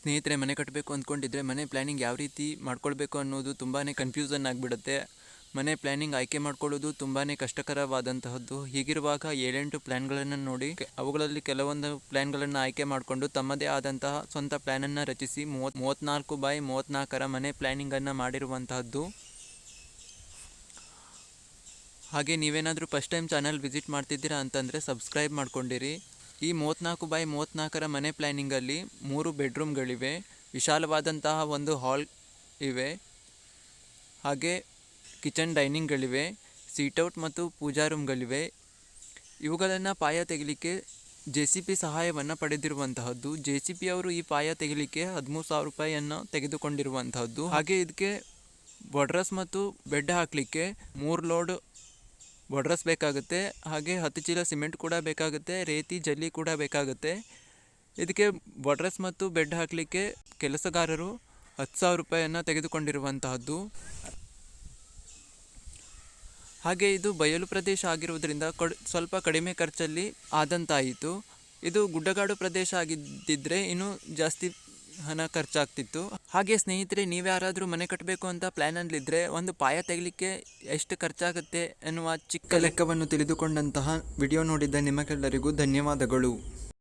ಸ್ನೇಹಿತರೆ, ಮನೆ ಕಟ್ಟಬೇಕು ಅಂದ್ಕೊಂಡಿದ್ರೆ ಮನೆ ಪ್ಲ್ಯಾನಿಂಗ್ ಯಾವ ರೀತಿ ಮಾಡ್ಕೊಳ್ಬೇಕು ಅನ್ನೋದು ತುಂಬಾ ಕನ್ಫ್ಯೂಸನ್ ಆಗಿಬಿಡುತ್ತೆ. ಮನೆ ಪ್ಲ್ಯಾನಿಂಗ್ ಆಯ್ಕೆ ಮಾಡ್ಕೊಳ್ಳೋದು ತುಂಬಾ ಕಷ್ಟಕರವಾದಂತಹದ್ದು. ಹೀಗಿರುವಾಗ ಏಳೆಂಟು ಪ್ಲ್ಯಾನ್ಗಳನ್ನು ನೋಡಿ, ಅವುಗಳಲ್ಲಿ ಕೆಲವೊಂದು ಪ್ಲ್ಯಾನ್ಗಳನ್ನು ಆಯ್ಕೆ ಮಾಡಿಕೊಂಡು ತಮ್ಮದೇ ಆದಂತಹ ಸ್ವಂತ ಪ್ಲ್ಯಾನನ್ನು ರಚಿಸಿ ಮೂವತ್ ಮೂವತ್ತ್ನಾಲ್ಕು ಬೈ ಮೂವತ್ತ್ನಾಲ್ಕರ ಮನೆ ಪ್ಲ್ಯಾನಿಂಗನ್ನು ಮಾಡಿರುವಂತಹದ್ದು. ಹಾಗೆ ನೀವೇನಾದರೂ ಫಸ್ಟ್ ಟೈಮ್ ಚಾನಲ್ ವಿಸಿಟ್ ಮಾಡ್ತಿದ್ದೀರಾ ಅಂತಂದರೆ ಸಬ್ಸ್ಕ್ರೈಬ್ ಮಾಡ್ಕೊಂಡಿರಿ. ಈ ಮೂವತ್ತ್ನಾಲ್ಕು ಬೈ ಮೂವತ್ತ್ನಾಲ್ಕರ ಮನೆ ಪ್ಲ್ಯಾನಿಂಗಲ್ಲಿ ಮೂರು ಬೆಡ್ರೂಮ್ಗಳಿವೆ ವಿಶಾಲವಾದಂತಹ ಒಂದು ಹಾಲ್ ಇವೆ. ಹಾಗೆ ಕಿಚನ್ ಡೈನಿಂಗ್ಗಳಿವೆ ಸೀಟೌಟ್ ಮತ್ತು ಪೂಜಾ ರೂಮ್ಗಳಿವೆ ಇವುಗಳನ್ನು ಪಾಯ ತೆಗಿಲಿಕ್ಕೆ ಜೆ ಸಿ ಪಿ ಸಹಾಯವನ್ನು ಪಡೆದಿರುವಂತಹದ್ದು. ಜೆ ಸಿ ಪಿ ಅವರು ಈ ಪಾಯ ತೆಗಿಲಿಕ್ಕೆ ಹದಿಮೂರು ಸಾವಿರ ರೂಪಾಯಿಯನ್ನು ತೆಗೆದುಕೊಂಡಿರುವಂತಹದ್ದು. ಹಾಗೆ ಇದಕ್ಕೆ ಬಡ್ರಸ್ ಮತ್ತು ಬೆಡ್ ಹಾಕಲಿಕ್ಕೆ ಮೂರು ಲೋಡ್ ಬೊಡ್ರಸ್ ಬೇಕಾಗುತ್ತೆ, ಹಾಗೆ ಹತ್ತು ಚೀಲ ಸಿಮೆಂಟ್ ಕೂಡ ಬೇಕಾಗುತ್ತೆ, ರೇತಿ ಜಲ್ಲಿ ಕೂಡ ಬೇಕಾಗುತ್ತೆ. ಇದಕ್ಕೆ ಬೊಡ್ರಸ್ ಮತ್ತು ಬೆಡ್ ಹಾಕಲಿಕ್ಕೆ ಕೆಲಸಗಾರರು ಹತ್ತು ಸಾವಿರ ರೂಪಾಯಿಯನ್ನು ತೆಗೆದುಕೊಂಡಿರುವಂತಹದ್ದು. ಹಾಗೆ ಇದು ಬಯಲು ಪ್ರದೇಶ ಆಗಿರುವುದರಿಂದ ಕಡ್, ಸ್ವಲ್ಪ ಕಡಿಮೆ ಖರ್ಚಲ್ಲಿ ಆದಂತಾಯಿತು. ಇದು ಗುಡ್ಡಗಾಡು ಪ್ರದೇಶ ಆಗಿದ್ದಿದ್ದರೆ ಇನ್ನೂ ಜಾಸ್ತಿ ಹಣ ಖರ್ಚಾಗ್ತಿತ್ತು. ಹಾಗೆ ಸ್ನೇಹಿತರೆ ನೀವು ಯಾರಾದರೂ ಮನೆ ಕಟ್ಟಬೇಕು ಅಂತ ಪ್ಲ್ಯಾನಲ್ಲಿದ್ದರೆ ಒಂದು ಪಾಯ ತೆಗಲಿಕ್ಕೆ ಎಷ್ಟು ಖರ್ಚಾಗುತ್ತೆ ಎನ್ನುವ ಚಿಕ್ಕ ಲೆಕ್ಕವನ್ನು ತಿಳಿದುಕೊಂಡಂತಹ ವಿಡಿಯೋ ನೋಡಿದ್ದ ನಿಮಗೆಲ್ಲರಿಗೂ ಧನ್ಯವಾದಗಳು.